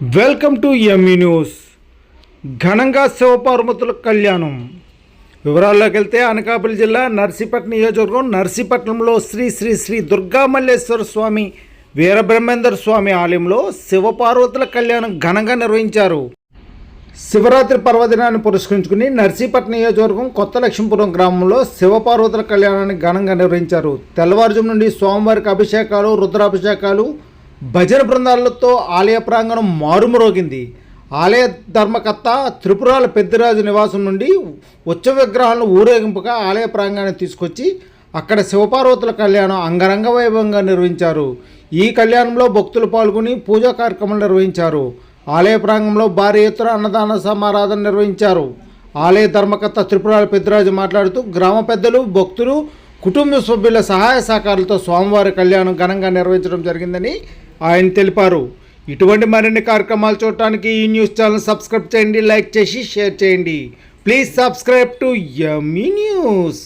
Welcome to ME news ఘనంగా శివపార్వతుల కళ్యాణం. వివరాల్లోకి వెళ్తే అనకాపల్లి జిల్లా నర్సీపట్నం నియోజకవర్గం నర్సీపట్నంలో శ్రీ శ్రీ శ్రీ దుర్గామల్లేశ్వర స్వామి వీరబ్రహ్మేందర్ స్వామి ఆలయంలో శివపార్వతుల కళ్యాణం ఘనంగా నిర్వహించారు. శివరాత్రి పర్వదినాన్ని పురస్కరించుకుని నర్సీపట్నం నియోజకవర్గం కొత్త లక్ష్మీపురం గ్రామంలో శివపార్వతుల కళ్యాణాన్ని ఘనంగా నిర్వహించారు. తెల్లవారుజాము నుండి స్వామివారికి అభిషేకాలు రుద్రాభిషేకాలు భజన బృందాలతో ఆలయ ప్రాంగణం మారుమరోగింది. ఆలయ ధర్మకర్త త్రిపురాల పెద్దిరాజు నివాసం నుండి ఉత్సవ విగ్రహాలను ఊరేగింపుగా ఆలయ ప్రాంగణం తీసుకొచ్చి అక్కడ శివపార్వతుల కళ్యాణం అంగరంగ వైభవంగా నిర్వహించారు. ఈ కళ్యాణంలో భక్తులు పాల్గొని పూజా కార్యక్రమాలు నిర్వహించారు. ఆలయ ప్రాంగణంలో భారీ ఎత్తున అన్నదాన సమారాధన నిర్వహించారు. ఆలయ ధర్మకర్త త్రిపురాల పెద్దిరాజు మాట్లాడుతూ గ్రామ పెద్దలు భక్తులు కుటుంబ సభ్యుల సహాయ సహకారాలతో స్వామివారి కళ్యాణం ఘనంగా నిర్వహించడం జరిగిందని ఆయన తెలిపారు. ఇటువంటి మరిన్ని కార్యక్రమాలు చూడటానికి ఈ న్యూస్ ఛానల్ సబ్స్క్రైబ్ చేయండి లైక్ చేసి షేర్ చేయండి. ప్లీజ్ సబ్స్క్రైబ్ టు యమీ న్యూస్.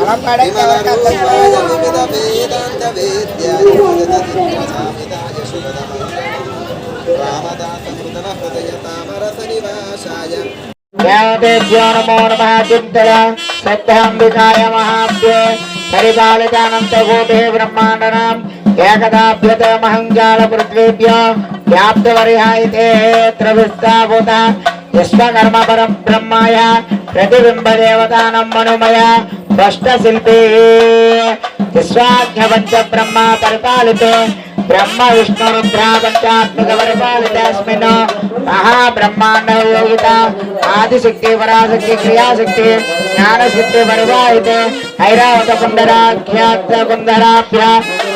అలా పాడే దేవతేభ్యో నమో నమ చింతల సత్యాంబికాయ మహాభ్యే పరిపాలితానంతకోటి బ్రహ్మాండనాం ఏకదాభ్యత మహంజాల పృథ్వీభ్య వ్యాప్తవరిహాయితే త్రవిస్తాభూత విశ్వకర్మపరం బ్రహ్మాయ ప్రతిబింబదేవతానం మనుమయ భ్రష్ట శిల్పీ విశ్వాజ్ఞ పంచ బ్రహ్మ పరిపాలితే బ్రహ్మ విష్ణు రుద్ర పంచాత్మక పరిపాలితస్మిన్ మహాబ్రహ్మాండ యోగిత ఆదిశక్తి పరాశక్తి క్రియాశక్తి జ్ఞానశక్తి పరిపాలితే ఐరావత కుండరాఖ్యాత కుందరాభ్య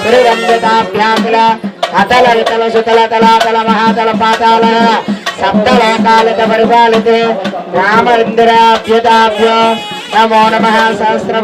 తిరువందితాభ్యాకుల అతల వితల సుతల తలాతల మహాతల పాతాల సప్తలోకాలిత పరిపాలితే రామ ఇందిరాభ్యుతాభ్యో నమో నమ సహస్ర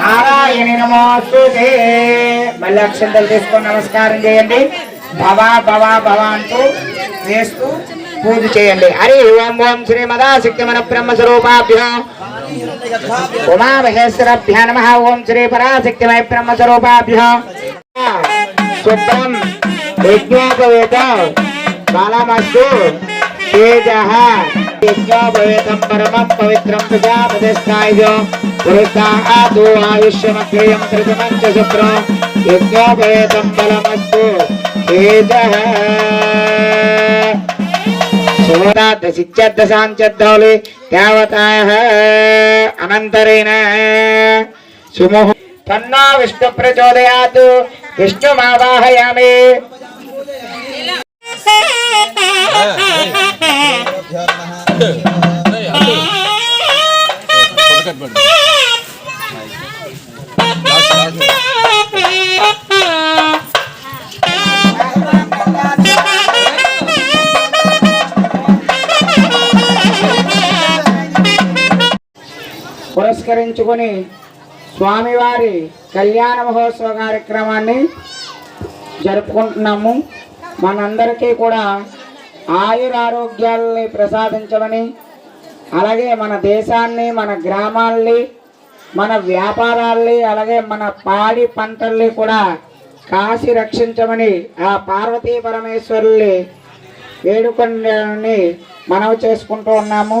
నారాయణ నమోస్తుతే. మళ్ళీ అక్షంతలు తీసుకొని నమస్కారం చేయండి. భవ భవ భవ అంటూ వేస్తూ పూజ చేయండి హరి ఓం ఓం శ్రీమదా శక్తిమన బ్రహ్మ స్వరూపాభ్యో ఉమా మహేశ్వరభ్య నమ ఓం శ్రీ పరాశక్తిమయ బ్రహ్మ స్వరూపాభ్యో శుభ్రం యజ్ఞోపవేత బలమస్తు తేజ యజ్ఞోపవేతం పరమం పవిత్రం ప్రజాపతిస్థాయిజో పురుషాదు ఆయుష్యమక్రియం ప్రథమం చ శుభ్రం యజ్ఞోపవేతం బలమస్తు सोमराद्रशिच्यद्दशाञ्चद्दौले त्यावताः अनन्तरेण। सुमुः तन्नो विष्णुप्रचोदयात्। विष्णुमावाहयामि। हाँ। పురస్కరించుకొని స్వామివారి కళ్యాణ మహోత్సవ కార్యక్రమాన్ని జరుపుకుంటున్నాము. మనందరికీ కూడా ఆయురారోగ్యాలని ప్రసాదించమని అలాగే మన దేశాన్ని మన గ్రామాల్ని మన వ్యాపారాల్ని అలాగే మన పాడి పంటల్ని కూడా కాసి రక్షించమని ఆ పార్వతీ పరమేశ్వరుల్ని వేడుకొని మనవి చేసుకుంటూ ఉన్నాము.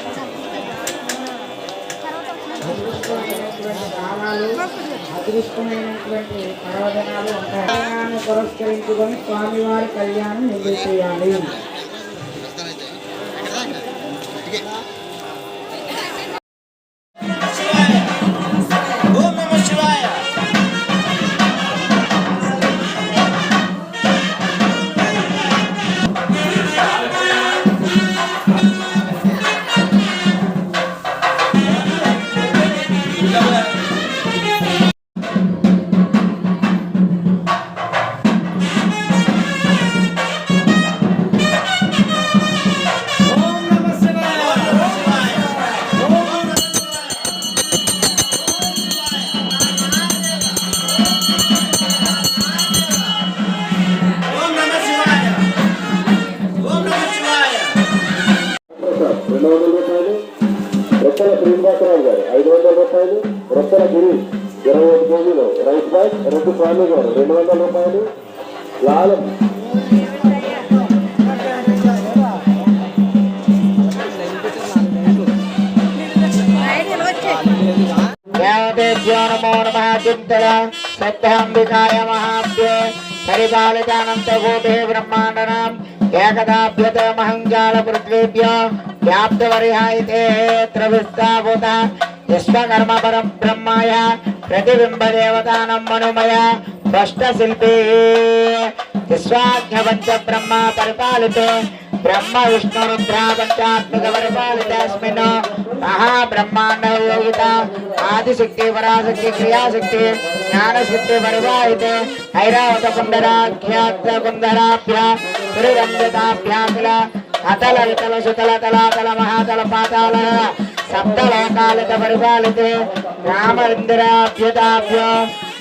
అదృష్టమైనటువంటి పర్వదనాలు ఉంటాయి పురస్కరించుకొని స్వామివారి కళ్యాణం నిధి కేజీలు రైస్ బ్యాగ్ రెండు స్వామి గారు రెండు వందల రూపాయలు లాలం దేవదేభ్యో నమో నమ చింతన సత్యాంబికాయ మహాభ్యే పరిపాలితానంతకోటే బ్రహ్మాండనాం ఏకదాభ్యత మహంజాల పృథ్వీభ్య వ్యాప్తవరిహాయితే త్రవిస్తాభూత విశ్వకర్మ పరం బ్రహ్మాయ ప్రతిబింబ దేవతానం మనుమయ భ్రష్ట శిల్పీ బ్రహ్మ పరిపాలితే బ్రహ్మ విష్ణు రుద్ర పంచాత్మక పరిపాలితస్మిన్ మహాబ్రహ్మాండ యోగిత ఆదిశక్తి పరాశక్తి క్రియాశక్తి జ్ఞానశక్తి పరిపాలితే ఐరావత కుండరాఖ్యాత కుండరాభ్య త్రిరంజితాభ్యాకుల అతల వితల సుతల తలాతల మహాతల పాతాల సప్తలోకాలిత పరిపాలితే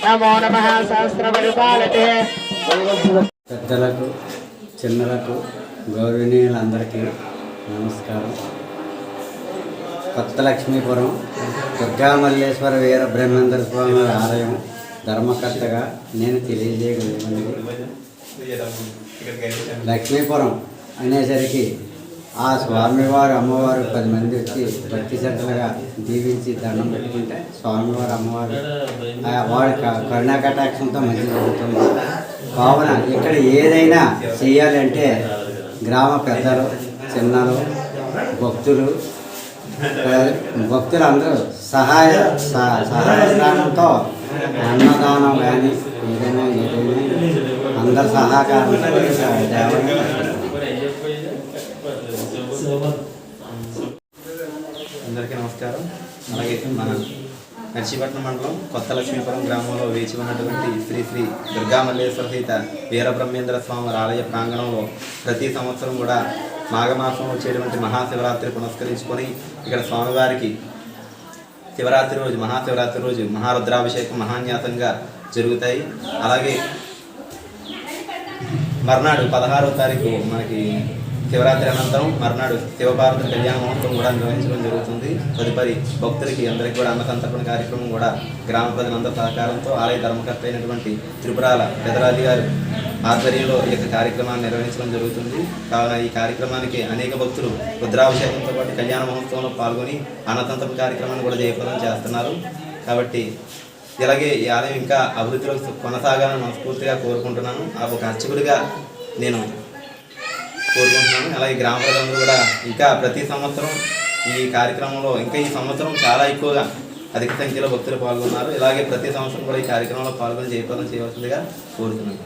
నమో నమ. పెద్దలకు చిన్నలకు గౌరవనీయులందరికీ నమస్కారం. కొత్త లక్ష్మీపురం దుర్గా మల్లేశ్వర వీర బ్రహ్మేంద్ర స్వామి ఆలయం ధర్మకర్తగా నేను తెలియజేయగలిగినది. లక్ష్మీపురం అనేసరికి ఆ స్వామివారు అమ్మవారు పది మంది వచ్చి భక్తి శ్రద్ధలుగా దీవించి దండం పెట్టుకుంటే స్వామివారు అమ్మవారు ఆ వారి కరుణా కటాక్షంతో మంచి జరుగుతుంది. కావున ఇక్కడ ఏదైనా చేయాలంటే గ్రామ పెద్దలు చిన్నలు భక్తులు భక్తులందరూ సహాయ సహాయ స్థానంతో అన్నదానం కానీ ఏదైనా ఏదైనా అందరి సహకారంతో దేవాలయం అందరికీ నమస్కారం అలాగే మన నర్సీపట్నం మండలం కొత్త లక్ష్మీపురం గ్రామంలో వేచి ఉన్నటువంటి శ్రీ శ్రీ దుర్గామల్లేశ్వర సీత సహిత వీరబ్రహ్మేంద్ర స్వామి ఆలయ ప్రాంగణంలో ప్రతి సంవత్సరం కూడా మాఘమాసం వచ్చేటువంటి మహాశివరాత్రి పునస్కరించుకొని ఇక్కడ స్వామివారికి శివరాత్రి రోజు మహాశివరాత్రి రోజు మహారుద్రాభిషేకం మహాన్యాసంగా జరుగుతాయి. అలాగే మర్నాడు పదహారో తారీఖు మనకి శివరాత్రి అనంతరం మర్నాడు శివపార్వతి కళ్యాణ మహోత్సవం కూడా నిర్వహించడం జరుగుతుంది. తదుపరి భక్తులకి అందరికీ కూడా అన్నసంతర్పణ కార్యక్రమం కూడా గ్రామ ప్రజలందరి సహకారంతో ఆలయ ధర్మకర్త అయినటువంటి త్రిపురాల పెదరాజు గారు ఆధ్వర్యంలో ఈ యొక్క కార్యక్రమాన్ని నిర్వహించడం జరుగుతుంది. కావున ఈ కార్యక్రమానికి అనేక భక్తులు రుద్రాభిషేకంతో పాటు కళ్యాణ మహోత్సవంలో పాల్గొని అన్నతంతపు కార్యక్రమాన్ని కూడా జయప్రదం చేస్తున్నారు. కాబట్టి ఇలాగే ఈ ఆలయం ఇంకా అభివృద్ధిలో కొనసాగాలని మనస్ఫూర్తిగా కోరుకుంటున్నాను. ఆ ఒక అర్చకుడిగా నేను కోరుకుంటున్నాను. అలాగే గ్రామ ప్రజలందరూ కూడా ఇంకా ప్రతి సంవత్సరం ఈ కార్యక్రమంలో ఇంకా ఈ సంవత్సరం చాలా ఎక్కువగా అధిక సంఖ్యలో భక్తులు పాల్గొన్నారు. ఇలాగే ప్రతి సంవత్సరం కూడా ఈ కార్యక్రమంలో పాల్గొని జయప్రదం చేయవలసిందిగా కోరుతున్నాను.